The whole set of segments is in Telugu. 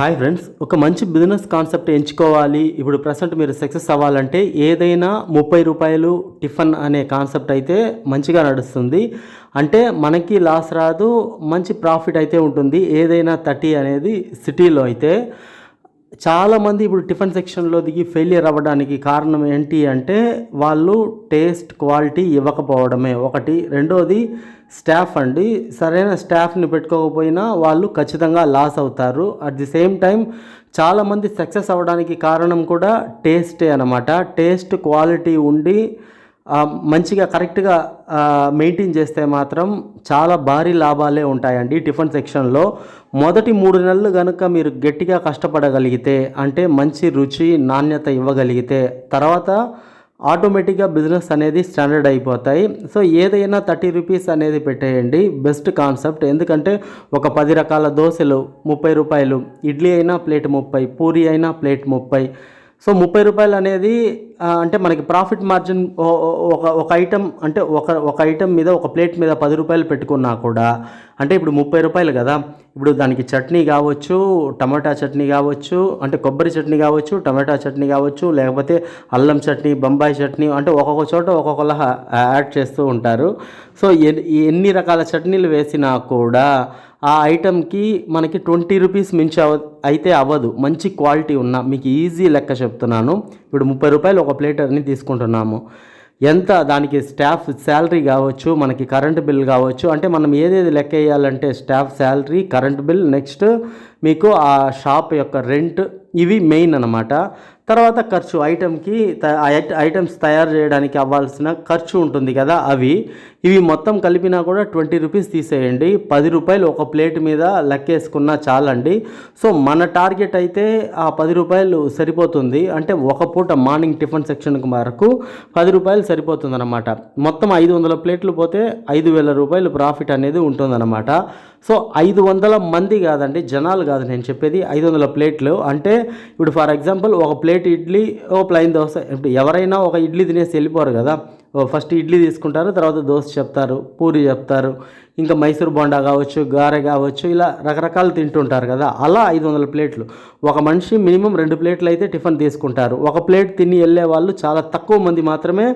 హాయ్ ఫ్రెండ్స్ ఒక మంచి బిజినెస్ కాన్సెప్ట్ ఎంచుకోవాలి. ఇప్పుడు ప్రజెంట్ మీరు సక్సెస్ అవ్వాలంటే ఏదైనా ముప్పై రూపాయలు టిఫిన్ అనే కాన్సెప్ట్ అయితే మంచిగా నడుస్తుంది. అంటే మనకి లాస్ రాదు మంచి ప్రాఫిట్ అయితే ఉంటుంది. ఏదైనా థర్టీ అనేది సిటీలో అయితే చాలామంది ఇప్పుడు టిఫిన్ సెక్షన్లో దిగి ఫెయిలియర్ అవ్వడానికి కారణం ఏంటి అంటే వాళ్ళు టేస్ట్ క్వాలిటీ ఇవ్వకపోవడమే. ఒకటి. రెండోది స్టాఫ్ అండి. సరైన స్టాఫ్ని పెట్టుకోకపోయినా వాళ్ళు ఖచ్చితంగా లాస్ అవుతారు. అట్ ది సేమ్ టైం చాలామంది సక్సెస్ అవ్వడానికి కారణం కూడా టేస్టే అనమాట టేస్ట్ క్వాలిటీ ఉండి మంచిగా కరెక్ట్గా మెయింటైన్ చేస్తే మాత్రం చాలా భారీ లాభాలే ఉంటాయండి టిఫిన్ సెక్షన్లో. మొదటి మూడు నెలలు కనుక మీరు గట్టిగా కష్టపడగలిగితే అంటే మంచి రుచి నాణ్యత ఇవ్వగలిగితే తర్వాత ఆటోమేటిక్గా బిజినెస్ అనేది స్టాండర్డ్ అయిపోతాయి. సో ఏదైనా థర్టీ రూపీస్ అనేది పెట్టేయండి. Best concept. ఎందుకంటే ఒక పది రకాల దోశలు ముప్పై రూపాయలు ఇడ్లీ అయినా ప్లేట్ ముప్పై పూరి అయినా ప్లేట్ ముప్పై సో ముప్పై రూపాయలు అనేది అంటే మనకి ప్రాఫిట్ మార్జిన్ ఒక ఒక ఐటెం అంటే ఒక ఒక ఐటెం మీద ఒక ప్లేట్ మీద పది రూపాయలు పెట్టుకున్నా కూడా అంటే ఇప్పుడు ముప్పై రూపాయలు కదా ఇప్పుడు దానికి చట్నీ కావచ్చు టమాటా చట్నీ కావచ్చు అంటే కొబ్బరి చట్నీ కావచ్చు టమాటా చట్నీ కావచ్చు లేకపోతే అల్లం చట్నీ బొంబాయి చట్నీ అంటే ఒక్కొక్క చోట ఒక్కొక్కలా యాడ్ చేస్తూ ఉంటారు. సో ఎన్- ఎన్ని రకాల చట్నీలు వేసినా కూడా ఆ ఐటెంకి మనకి ట్వంటీ రూపీస్ మించి అవ అయితే అవ్వదు. మంచి క్వాలిటీ ఉన్న మీకు ఈజీ లెక్క చెప్తున్నాను. ఇప్పుడు ముప్పై రూపాయలు ఒక ప్లేట్ అని తీసుకుంటున్నాము. ఎంత దానికి స్టాఫ్ శాలరీ కావచ్చు మనకి కరెంట్ బిల్ కావచ్చు అంటే మనం ఏదేది లెక్క వేయాలంటే staff salary current bill next మీకు ఆ షాప్ యొక్క రెంట్ ఇవి మెయిన్ అనమాట తర్వాత ఖర్చు ఐటెంకి ఐటమ్స్ తయారు చేయడానికి అవ్వాల్సిన ఖర్చు ఉంటుంది కదా అవి. ఇవి మొత్తం కలిపినా కూడా ట్వంటీ రూపీస్ తీసేయండి. పది రూపాయలు ఒక ప్లేట్ మీద లెక్కేసుకున్నా చాలండి. సో మన టార్గెట్ అయితే ఆ పది రూపాయలు సరిపోతుంది. అంటే ఒక పూట మార్నింగ్ టిఫిన్ సెక్షన్కి వరకు పది రూపాయలు సరిపోతుంది అనమాట మొత్తం ఐదు వందల ప్లేట్లు పోతే ఐదు వేల రూపాయలు ప్రాఫిట్ అనేది ఉంటుందన్నమాట. సో ఐదు వందల మంది కాదండి జనాలు కాదు నేను చెప్పేది ఐదు వందల ప్లేట్లు. అంటే ఇప్పుడు ఫర్ ఎగ్జాంపుల్ ఒక ప్లేట్ ఇడ్లీ ఒక ప్లైన్ దోశ ఇప్పుడు ఎవరైనా ఒక ఇడ్లీ తినేసి వెళ్ళిపోరు కదా. ఫస్ట్ ఇడ్లీ తీసుకుంటారు తర్వాత దోశ చెప్తారు పూరి చెప్తారు ఇంకా మైసూర్ బొండా కావచ్చు గారె కావచ్చు ఇలా రకరకాలు తింటుంటారు కదా అలా ఐదు వందల ప్లేట్లు. ఒక మనిషి మినిమం రెండు ప్లేట్లు అయితే టిఫిన్ తీసుకుంటారు. ఒక ప్లేట్ తిని వెళ్ళే వాళ్ళు చాలా తక్కువ మంది మాత్రమే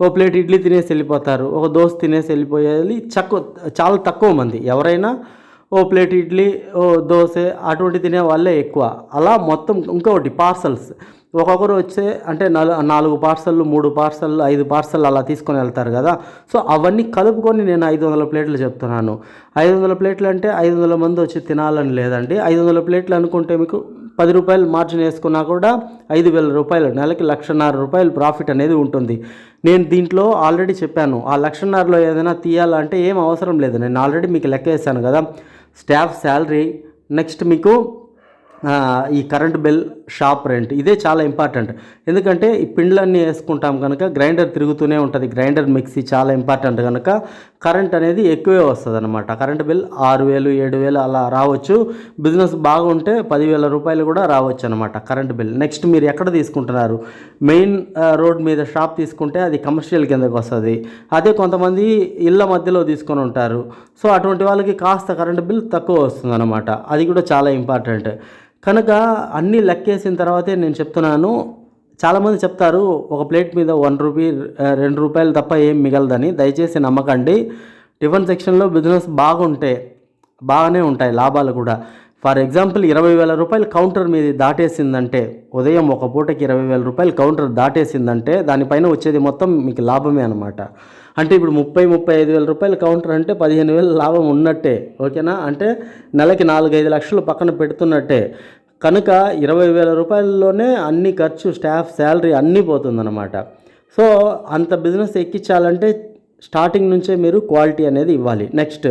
ఓ ప్లేట్ ఇడ్లీ తినేసి వెళ్ళిపోతారు. ఒక దోశ తినేసి వెళ్ళిపోయేది చక్కు చాలా తక్కువ మంది. ఎవరైనా ఓ ప్లేట్ ఇడ్లీ ఓ దోశ అటువంటి తినే వాళ్ళే ఎక్కువ. అలా మొత్తం ఇంకొకటి పార్సల్స్. ఒక్కొక్కరు వచ్చే అంటే నాలుగు పార్సల్లు మూడు పార్సల్ ఐదు పార్సల్ అలా తీసుకొని వెళ్తారు కదా. సో అవన్నీ కలుపుకొని నేను ఐదు వందల ప్లేట్లు చెప్తున్నాను. ఐదు వందల ప్లేట్లు అంటే ఐదు వందల మంది వచ్చి తినాలని లేదండి. ఐదు వందల ప్లేట్లు అనుకుంటే మీకు పది రూపాయలు మార్జిన్ వేసుకున్నా కూడా ఐదు వేల రూపాయలు నెలకి లక్షన్నర రూపాయలు ప్రాఫిట్ అనేది ఉంటుంది. నేను దీంట్లో ఆల్రెడీ చెప్పాను ఆ లక్షన్నరలో ఏదైనా తీయాలంటే ఏం అవసరం లేదు. నేను ఆల్రెడీ మీకు లెక్క వేసాను కదా. స్టాఫ్ శాలరీ నెక్స్ట్ మీకు ఈ కరెంట్ బిల్ షాప్ రెంట్. ఇదే చాలా ఇంపార్టెంట్. ఎందుకంటే ఈ పిండ్లన్నీ వేసుకుంటాం కనుక గ్రైండర్ తిరుగుతూనే ఉంటుంది. గ్రైండర్ మిక్సీ చాలా ఇంపార్టెంట్ కనుక కరెంట్ అనేది ఎక్కువే వస్తుంది అనమాట కరెంట్ బిల్ ఆరు వేలు ఏడు వేలు అలా రావచ్చు. బిజినెస్ బాగుంటే పదివేల రూపాయలు కూడా రావచ్చు అనమాట కరెంట్ బిల్. నెక్స్ట్ మీరు ఎక్కడ తీసుకుంటున్నారు? మెయిన్ రోడ్ మీద షాప్ తీసుకుంటే అది కమర్షియల్ కిందకు వస్తుంది. అదే కొంతమంది ఇళ్ళ మధ్యలో తీసుకొని ఉంటారు. సో అటువంటి వాళ్ళకి కాస్త కరెంట్ బిల్ తక్కువ వస్తుంది అనమాట అది కూడా చాలా ఇంపార్టెంట్. కనుక అన్నీ లెక్కేసిన తర్వాతే నేను చెప్తున్నాను. చాలామంది చెప్తారు ఒక ప్లేట్ మీద వన్ రూపీ రెండు రూపాయలు తప్ప ఏం మిగలదని. దయచేసి నమ్మకండి. టిఫిన్ సెక్షన్లో బిజినెస్ బాగుంటే బాగానే ఉంటాయి లాభాలు కూడా. ఫర్ ఎగ్జాంపుల్ ఇరవై వేల రూపాయలు కౌంటర్ మీద దాటేసిందంటే ఉదయం ఒక పూటకి ఇరవై వేల రూపాయలు కౌంటర్ దాటేసిందంటే దానిపైన వచ్చేది మొత్తం మీకు లాభమే అనమాట అంటే ఇప్పుడు ముప్పై ముప్పై ఐదు వేల రూపాయలు కౌంటర్ అంటే పదిహేను వేలు లాభం ఉన్నట్టే ఓకేనా? అంటే నెలకి నాలుగైదు లక్షలు పక్కన పెడుతున్నట్టే. కనుక ఇరవై వేల రూపాయల్లోనే అన్ని ఖర్చు స్టాఫ్ శాలరీ అన్నీ పోతుందన్నమాట. సో అంత బిజినెస్ ఎక్కించాలంటే స్టార్టింగ్ నుంచే మీరు క్వాలిటీ అనేది ఇవ్వాలి. నెక్స్ట్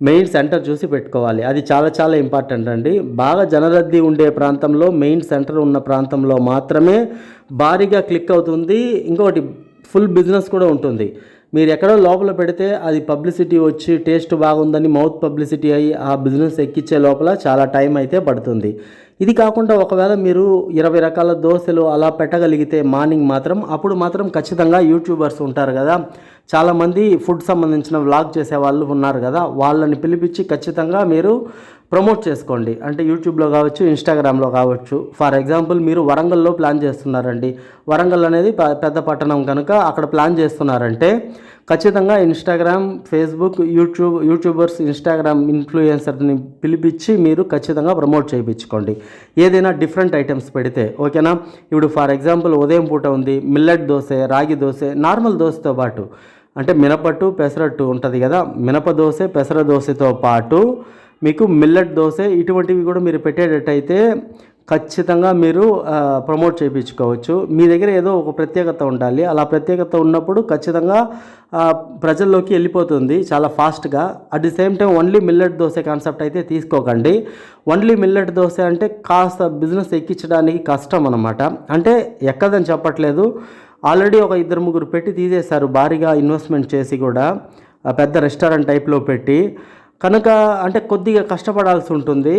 మెయిన్ సెంటర్ చూసి పెట్టుకోవాలి. అది చాలా చాలా ఇంపార్టెంట్ అండి. బాగా జనరద్దీ ఉండే ప్రాంతంలో మెయిన్ సెంటర్ ఉన్న ప్రాంతంలో మాత్రమే భారీగా క్లిక్ అవుతుంది. ఇంకొకటి ఫుల్ బిజినెస్ కూడా ఉంటుంది. మీరు ఎక్కడో లోపల పెడితే అది పబ్లిసిటీ వచ్చి టేస్ట్ బాగుందని మౌత్ పబ్లిసిటీ అయ్యి ఆ బిజినెస్ ఎక్కించే లోపల చాలా టైం అయితే పడుతుంది. ఇది కాకుండా ఒకవేళ మీరు ఇరవై రకాల దోశలు అలా పెట్టగలిగితే మార్నింగ్ మాత్రం అప్పుడు మాత్రం ఖచ్చితంగా యూట్యూబర్స్ ఉంటారు కదా. చాలామంది ఫుడ్ సంబంధించిన వ్లాగ్ చేసే వాళ్ళు ఉన్నారు కదా. వాళ్ళని పిలిపించి ఖచ్చితంగా మీరు ప్రమోట్ చేసుకోండి. అంటే యూట్యూబ్లో కావచ్చు ఇన్స్టాగ్రామ్లో కావచ్చు. ఫర్ ఎగ్జాంపుల్ మీరు వరంగల్లో ప్లాన్ చేస్తున్నారండి. వరంగల్ అనేది పెద్ద పట్టణం కనుక అక్కడ ప్లాన్ చేస్తున్నారంటే ఖచ్చితంగా Instagram Facebook YouTube YouTubers Instagram ఇన్ఫ్లుయెన్సర్ని పిలిపించి మీరు ఖచ్చితంగా ప్రమోట్ చేయించుకోండి. ఏదైనా డిఫరెంట్ ఐటమ్స్ పెడితే ఓకేనా? ఇప్పుడు ఫర్ ఎగ్జాంపుల్ ఉదయం పూట ఉంది మిల్లెట్ దోశ రాగి దోశ నార్మల్ దోశతో పాటు అంటే మినపట్టు పెసరట్టు ఉంటుంది కదా? మినప దోశ పెసర దోశతో పాటు మీకు మిల్లెట్ దోశ ఇటువంటివి కూడా మీరు పెట్టేటట్టయితే ఖచ్చితంగా మీరు ప్రమోట్ చేయించుకోవచ్చు. మీ దగ్గర ఏదో ఒక ప్రత్యేకత ఉండాలి. అలా ప్రత్యేకత ఉన్నప్పుడు ఖచ్చితంగా ప్రజల్లోకి వెళ్ళిపోతుంది చాలా ఫాస్ట్గా. At the same time only millet dosa concept అయితే తీసుకోకండి. ఓన్లీ మిల్లెట్ దోశ అంటే కాస్త బిజినెస్ ఎక్కించడానికి కష్టం అనమాట అంటే ఎక్కదని చెప్పట్లేదు. ఆల్రెడీ ఒక ఇద్దరు ముగ్గురు పెట్టి తీసేశారు. భారీగా ఇన్వెస్ట్మెంట్ చేసి కూడా పెద్ద రెస్టారెంట్ టైప్లో పెట్టి. కనుక అంటే కొద్దిగా కష్టపడాల్సి ఉంటుంది.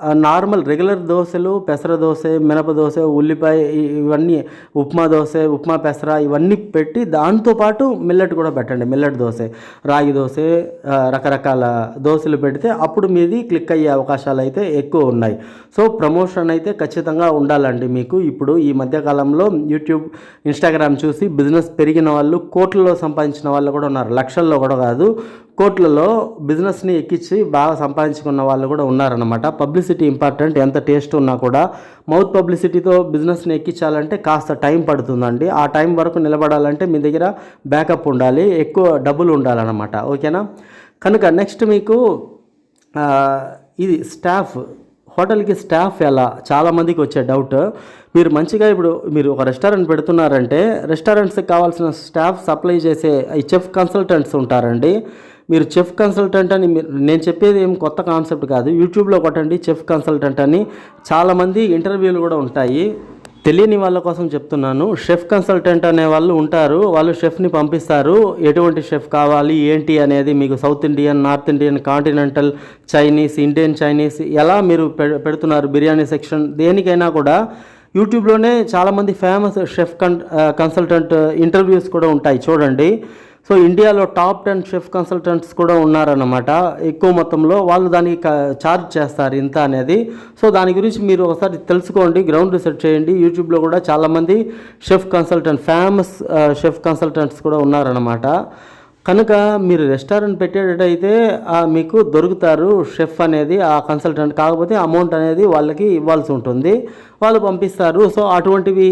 నార్మల్ రెగ్యులర్ దోశలు పెసర దోశ మినప దోశ ఉల్లిపాయ ఇవన్నీ ఉప్మా దోశ ఉప్మా పెసర ఇవన్నీ పెట్టి దాంతోపాటు మిల్లెట్ కూడా పెట్టండి. మిల్లెట్ దోశ రాగి దోశ రకరకాల దోశలు పెడితే అప్పుడు మీది క్లిక్ అయ్యే అవకాశాలు అయితే ఎక్కువ ఉన్నాయి. సో ప్రమోషన్ అయితే ఖచ్చితంగా ఉండాలండి మీకు. ఇప్పుడు ఈ మధ్యకాలంలో యూట్యూబ్ ఇన్స్టాగ్రామ్ చూసి బిజినెస్ పెరిగిన వాళ్ళు కోట్లలో సంపాదించిన వాళ్ళు కూడా ఉన్నారు. లక్షల్లో కూడా కాదు. కోట్లలో బిజినెస్ని ఎక్కించి బాగా సంపాదించుకున్న వాళ్ళు కూడా ఉన్నారనమాట పబ్లిసిటీ ఇంపార్టెంట్. ఎంత టేస్ట్ ఉన్నా కూడా మౌత్ పబ్లిసిటీతో బిజినెస్ని ఎక్కించాలంటే కాస్త టైం పడుతుందండి. ఆ టైం వరకు నిలబడాలంటే మీ దగ్గర బ్యాకప్ ఉండాలి ఎక్కువ డబ్బులు ఉండాలన్నమాట. ఓకేనా? కనుక నెక్స్ట్ మీకు ఇది స్టాఫ్. హోటల్కి స్టాఫ్ ఎలా? చాలామందికి వచ్చే డౌట్. మీరు మంచిగా ఇప్పుడు మీరు ఒక రెస్టారెంట్ పెడుతున్నారంటే రెస్టారెంట్స్కి కావాల్సిన స్టాఫ్ సప్లై చేసే ఈ చెఫ్ కన్సల్టెంట్స్ ఉంటారండి. మీరు చెఫ్ కన్సల్టెంట్ అని మీరు నేను చెప్పేది ఏం కొత్త కాన్సెప్ట్ కాదు. యూట్యూబ్లో కొట్టండి చెఫ్ కన్సల్టెంట్ అని. చాలామంది ఇంటర్వ్యూలు కూడా ఉంటాయి. తెలియని వాళ్ళ కోసం చెప్తున్నాను. షెఫ్ కన్సల్టెంట్ అనే వాళ్ళు ఉంటారు. వాళ్ళు షెఫ్ని పంపిస్తారు. ఎటువంటి షెఫ్ కావాలి ఏంటి అనేది మీకు South Indian North Indian continental Chinese Indian Chinese ఎలా మీరు పె- పెడుతున్నారు బిర్యానీ సెక్షన్ దేనికైనా కూడా. యూట్యూబ్లోనే చాలామంది ఫేమస్ షెఫ్ కన్ కన్సల్టెంట్ ఇంటర్వ్యూస్ కూడా ఉంటాయి. చూడండి. సో ఇండియాలో టాప్ టెన్ షెఫ్ కన్సల్టెంట్స్ కూడా ఉన్నారన్నమాట. ఎక్కువ మొత్తంలో వాళ్ళు దానికి ఛార్జ్ చేస్తారు ఇంత అనేది. సో దాని గురించి మీరు ఒకసారి తెలుసుకోండి గ్రౌండ్ రీసెర్చ్ చేయండి. యూట్యూబ్లో కూడా చాలామంది chef consultant famous chef consultants కూడా ఉన్నారన్నమాట. కనుక మీరు రెస్టారెంట్ పెట్టేటట్టయితే మీకు దొరుకుతారు షెఫ్ అనేది ఆ కన్సల్టెంట్. కాకపోతే అమౌంట్ అనేది వాళ్ళకి ఇవ్వాల్సి ఉంటుంది. వాళ్ళు పంపిస్తారు. సో అటువంటివి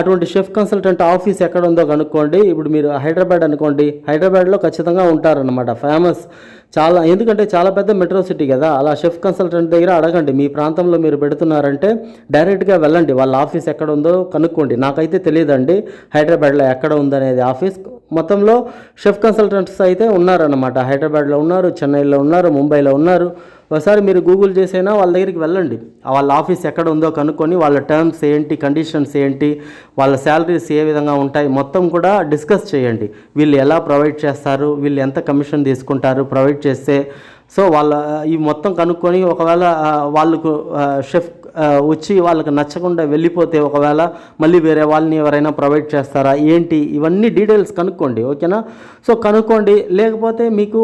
అటువంటి షెఫ్ కన్సల్టెంట్ ఆఫీస్ ఎక్కడ ఉందో కనుక్కోండి. ఇప్పుడు మీరు హైదరాబాద్ అనుకోండి. హైదరాబాద్లో ఖచ్చితంగా ఉంటారనమాట ఫేమస్. చాలా ఎందుకంటే చాలా పెద్ద మెట్రో సిటీ కదా. అలా షెఫ్ కన్సల్టెంట్ దగ్గర అడగండి. మీ ప్రాంతంలో మీరు పెడుతున్నారంటే డైరెక్ట్గా వెళ్ళండి. వాళ్ళ ఆఫీస్ ఎక్కడ ఉందో కనుక్కోండి. నాకైతే తెలియదండి హైదరాబాద్లో ఎక్కడ ఉందనేది ఆఫీస్. మొత్తంలో షెఫ్ కన్సల్టెంట్స్ అయితే ఉన్నారన్నమాట. హైదరాబాద్లో ఉన్నారు చెన్నైలో ఉన్నారు ముంబైలో ఉన్నారు. ఒకసారి మీరు గూగుల్ చేసైనా వాళ్ళ దగ్గరికి వెళ్ళండి. వాళ్ళ ఆఫీస్ ఎక్కడ ఉందో కనుక్కొని వాళ్ళ టర్మ్స్ ఏంటి కండిషన్స్ ఏంటి వాళ్ళ శాలరీస్ ఏ విధంగా ఉంటాయి మొత్తం కూడా డిస్కస్ చేయండి. వీళ్ళు ఎలా ప్రొవైడ్ చేస్తారు వీళ్ళు ఎంత కమిషన్ తీసుకుంటారు ప్రొవైడ్ చేస్తే. సో వాళ్ళ ఈ మొత్తం కనుక్కొని ఒకవేళ వాళ్ళకు షెఫ్ వచ్చి వాళ్ళకి నచ్చకుండా వెళ్ళిపోతే ఒకవేళ మళ్ళీ వేరే వాళ్ళని ఎవరైనా ప్రొవైడ్ చేస్తారా? ఏంటి? ఇవన్నీ డీటెయిల్స్ కనుక్కోండి ఓకేనా? సో కనుక్కోండి. లేకపోతే మీకు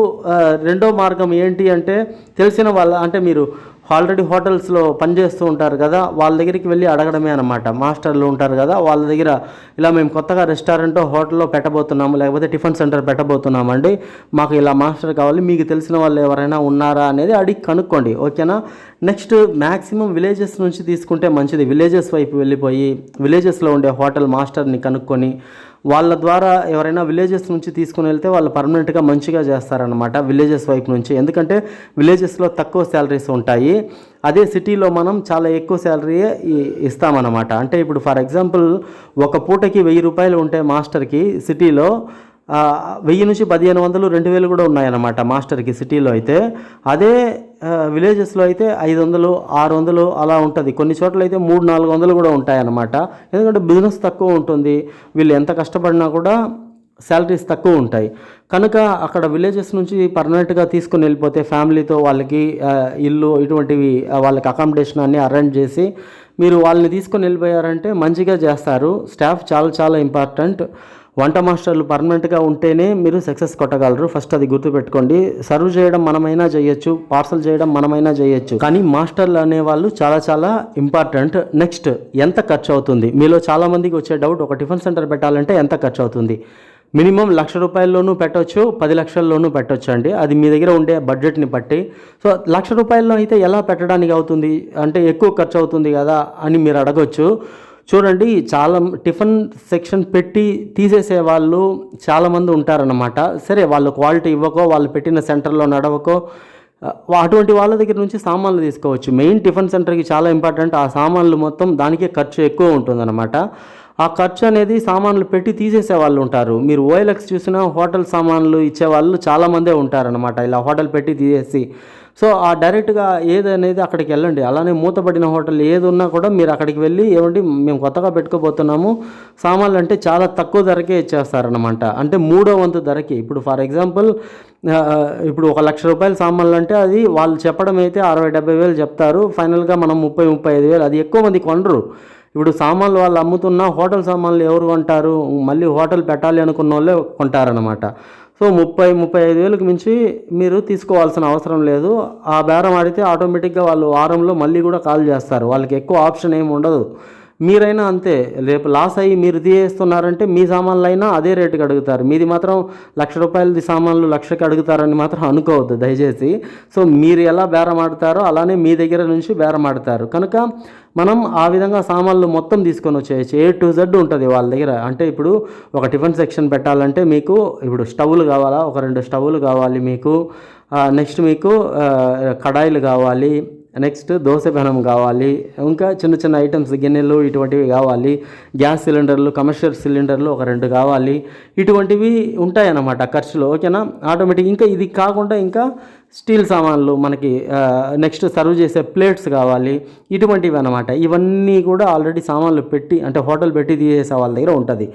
రెండో మార్గం ఏంటి అంటే తెలిసిన వాళ్ళ అంటే మీరు ఆల్రెడీ హోటల్స్లో పనిచేస్తూ ఉంటారు కదా వాళ్ళ దగ్గరికి వెళ్ళి అడగడమే అనమాట మాస్టర్లు ఉంటారు కదా వాళ్ళ దగ్గర ఇలా మేము కొత్తగా రెస్టారెంట్ హోటల్లో పెట్టబోతున్నాము లేకపోతే టిఫిన్ సెంటర్ పెట్టబోతున్నామండి. మాకు ఇలా మాస్టర్ కావాలి మీకు తెలిసిన వాళ్ళు ఎవరైనా ఉన్నారా అనేది అడిగి కనుక్కోండి ఓకేనా? నెక్స్ట్ మ్యాక్సిమం విలేజెస్ నుంచి తీసుకుంటే మంచిది. విలేజెస్ వైపు వెళ్ళిపోయి విలేజెస్లో ఉండే హోటల్ మాస్టర్ని కనుక్కొని వాళ్ళ ద్వారా ఎవరైనా విలేజెస్ నుంచి తీసుకుని వెళ్తే వాళ్ళు పర్మనెంట్గా మంచిగా చేస్తారనమాట విలేజెస్ వైపు నుంచి. ఎందుకంటే విలేజెస్లో తక్కువ శాలరీస్ ఉంటాయి. అదే సిటీలో మనం చాలా ఎక్కువ శాలరీ ఇస్తామన్నమాట. అంటే ఇప్పుడు ఫర్ ఎగ్జాంపుల్ ఒక పూటకి వెయ్యి రూపాయలు ఉంటే మాస్టర్కి సిటీలో వెయ్యి నుంచి పదిహేను వందలు రెండు వేలు కూడా ఉన్నాయన్నమాట మాస్టర్కి సిటీలో అయితే. అదే విలేజెస్లో అయితే ఐదు వందలు ఆరు వందలు అలా ఉంటుంది. కొన్ని చోట్ల అయితే మూడు నాలుగు వందలు కూడా ఉంటాయన్నమాట. ఎందుకంటే బిజినెస్ తక్కువ ఉంటుంది. వీళ్ళు ఎంత కష్టపడినా కూడా శాలరీస్ తక్కువ ఉంటాయి. కనుక అక్కడ విలేజెస్ నుంచి పర్మనెంట్గా తీసుకుని వెళ్ళిపోతే ఫ్యామిలీతో వాళ్ళకి ఇల్లు ఇటువంటివి వాళ్ళకి అకామిడేషన్ అన్నీ అరేంజ్ చేసి మీరు వాళ్ళని తీసుకొని వెళ్ళిపోయారంటే మంచిగా చేస్తారు. స్టాఫ్ చాలా చాలా ఇంపార్టెంట్. వంట మాస్టర్లు పర్మనెంట్గా ఉంటేనే మీరు సక్సెస్ కొట్టగలరు. ఫస్ట్ అది గుర్తుపెట్టుకోండి. సర్వ్ చేయడం మనమైనా చేయొచ్చు. పార్సల్ చేయడం మనమైనా చేయొచ్చు. కానీ మాస్టర్లు అనేవాళ్ళు చాలా చాలా ఇంపార్టెంట్. నెక్స్ట్ ఎంత ఖర్చు అవుతుంది? మీలో చాలామందికి వచ్చే డౌట్ ఒక టిఫిన్ సెంటర్ పెట్టాలంటే ఎంత ఖర్చు అవుతుంది? మినిమం లక్ష రూపాయల్లోనూ పెట్టొచ్చు పది లక్షల్లోనూ పెట్టొచ్చు అండి. అది మీ దగ్గర ఉండే బడ్జెట్ని బట్టి. సో లక్ష రూపాయల్లో అయితే ఎలా పెట్టడానికి అవుతుంది? అంటే ఎక్కువ ఖర్చు అవుతుంది కదా అని మీరు అడగొచ్చు. చూడండి చాలా టిఫిన్ సెక్షన్ పెట్టి తీసేసే వాళ్ళు చాలామంది ఉంటారన్నమాట. సరే వాళ్ళు క్వాలిటీ ఇవ్వకో వాళ్ళు పెట్టిన సెంటర్లో నడవకో అటువంటి వాళ్ళ దగ్గర నుంచి సామాన్లు తీసుకోవచ్చు. మెయిన్ టిఫిన్ సెంటర్కి చాలా ఇంపార్టెంట్. ఆ సామాన్లు మొత్తం దానికే ఖర్చు ఎక్కువ ఉంటుందన్నమాట. ఆ ఖర్చు అనేది సామాన్లు పెట్టి తీసేసే వాళ్ళు ఉంటారు. మీరు ఓఎల్ఎక్స్ చూసినా హోటల్ సామాన్లు ఇచ్చే వాళ్ళు చాలామందే ఉంటారనమాట ఇలా హోటల్ పెట్టి తీసేసి. సో ఆ డైరెక్ట్గా ఏదనేది అక్కడికి వెళ్ళండి. అలానే మూతపడిన హోటల్ ఏది ఉన్నా కూడా మీరు అక్కడికి వెళ్ళి ఏమండి మేము కొత్తగా పెట్టుకోబోతున్నాము. సామాన్లు అంటే చాలా తక్కువ ధరకే ఇచ్చేస్తారనమాట అంటే మూడో వంతు ధరకి. ఇప్పుడు ఫర్ ఎగ్జాంపుల్ ఇప్పుడు ఒక లక్ష రూపాయల సామాన్లు అంటే అది వాళ్ళు చెప్పడం అయితే అరవై డెబ్బై వేలు చెప్తారు. ఫైనల్గా మనం ముప్పై ముప్పై ఐదు వేలు. అది ఎక్కువ మంది కొనరు. ఇప్పుడు సామాన్లు వాళ్ళు అమ్ముతున్న హోటల్ సామాన్లు ఎవరు కొంటారు? మళ్ళీ హోటల్ పెట్టాలి అనుకున్న వాళ్ళే కొంటారనమాట సో ముప్పై ముప్పై ఐదు వేలకు మించి మీరు తీసుకోవాల్సిన అవసరం లేదు. ఆ బేరం ఆడితే ఆటోమేటిక్గా వాళ్ళు వారంలో మళ్ళీ కూడా కాల్ చేస్తారు. వాళ్ళకి ఎక్కువ ఆప్షన్ ఏమి ఉండదు. మీరైనా అంతే రేపు లాస్ అయ్యి మీరు తీయేస్తున్నారంటే మీ సామాన్లు అయినా అదే రేటుకి అడుగుతారు. మీది మాత్రం లక్ష రూపాయలది సామాన్లు లక్షకి అడుగుతారని మాత్రం అనుకోవద్దు దయచేసి. సో మీరు ఎలా బేరం ఆడతారో అలానే మీ దగ్గర నుంచి బేరం ఆడతారు కనుక మనం ఆ విధంగా సామాన్లు మొత్తం తీసుకొని వచ్చేయచ్చు. ఏ టు జెడ్ ఉంటుంది వాళ్ళ దగ్గర. అంటే ఇప్పుడు ఒక టిఫిన్ సెక్షన్ పెట్టాలంటే మీకు ఇప్పుడు స్టవ్లు కావాలా? ఒక రెండు స్టవ్లు కావాలి మీకు. నెక్స్ట్ మీకు కడాయిలు కావాలి. నెక్స్ట్ దోశ పెనం కావాలి. ఇంకా చిన్న చిన్న ఐటమ్స్ గిన్నెలు ఇటువంటివి కావాలి. గ్యాస్ సిలిండర్లు కమర్షియల్ సిలిండర్లు ఒక రెండు కావాలి. ఇటువంటివి ఉంటాయన్నమాట ఖర్చులు ఓకేనా? ఆటోమేటిక్ ఇంకా ఇది కాకుండా ఇంకా స్టీల్ సామాన్లు మనకి నెక్స్ట్ సర్వ్ చేసే ప్లేట్స్ కావాలి. ఇటువంటివి అనమాట ఇవన్నీ కూడా ఆల్రెడీ సామాన్లు పెట్టి అంటే హోటల్ పెట్టి తీసేసే వాళ్ళ దగ్గర ఉంటుంది.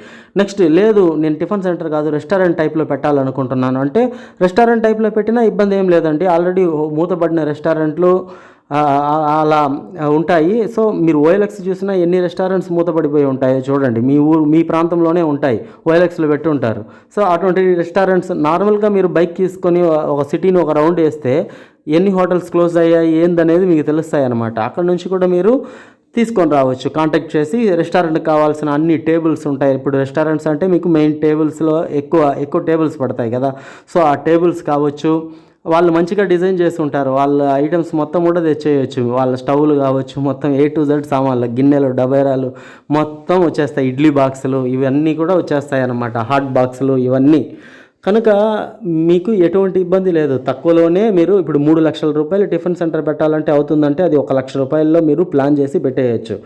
నెక్స్ట్ లేదు నేను టిఫిన్ సెంటర్ కాదు రెస్టారెంట్ టైప్లో పెట్టాలనుకుంటున్నాను. అంటే రెస్టారెంట్ టైప్లో పెట్టినా ఇబ్బంది ఏం లేదండి. ఆల్రెడీ మూతపడిన రెస్టారెంట్లు అలా ఉంటాయి. సో మీరు ఓఎల్ఎక్స్ చూసినా ఎన్ని రెస్టారెంట్స్ మూతపడిపోయి ఉంటాయో చూడండి. మీ ఊరు మీ ప్రాంతంలోనే ఉంటాయి. ఓఎల్ఎక్స్లో పెట్టి ఉంటారు. సో అటువంటి రెస్టారెంట్స్ నార్మల్గా మీరు బైక్ తీసుకొని ఒక సిటీని ఒక రౌండ్ వేస్తే ఎన్ని హోటల్స్ క్లోజ్ అయ్యాయి ఏందనేది మీకు తెలుస్తాయి అనమాట అక్కడ నుంచి కూడా మీరు తీసుకొని రావచ్చు. కాంటాక్ట్ చేసి రెస్టారెంట్కి కావాల్సిన అన్ని టేబుల్స్ ఉంటాయి. ఇప్పుడు రెస్టారెంట్స్ అంటే మీకు మెయిన్ టేబుల్స్లో ఎక్కువ ఎక్కువ టేబుల్స్ పడతాయి కదా. సో ఆ టేబుల్స్ కావచ్చు వాళ్ళు మంచిగా డిజైన్ చేసి ఉంటారు వాళ్ళ ఐటమ్స్ మొత్తం కూడా తెచ్చేయచ్చు. వాళ్ళ స్టవ్లు కావచ్చు మొత్తం ఏ టు జెడ్ సామాన్లు గిన్నెలు డబేరాలు మొత్తం వచ్చేస్తాయి. ఇడ్లీ బాక్సులు ఇవన్నీ కూడా వచ్చేస్తాయి అన్నమాట. హాట్ బాక్సులు ఇవన్నీ. కనుక మీకు ఎటువంటి ఇబ్బంది లేదు. తక్కువలోనే మీరు ఇప్పుడు మూడు లక్షల రూపాయలు టిఫిన్ సెంటర్ పెట్టాలంటే అవుతుందంటే అది ఒక లక్ష రూపాయల్లో మీరు ప్లాన్ చేసి పెట్టేయచ్చు.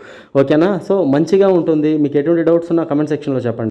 ఓకేనా? సో మంచిగా ఉంటుంది. మీకు ఎటువంటి డౌట్స్ ఉన్నా కమెంట్ సెక్షన్లో చెప్పండి.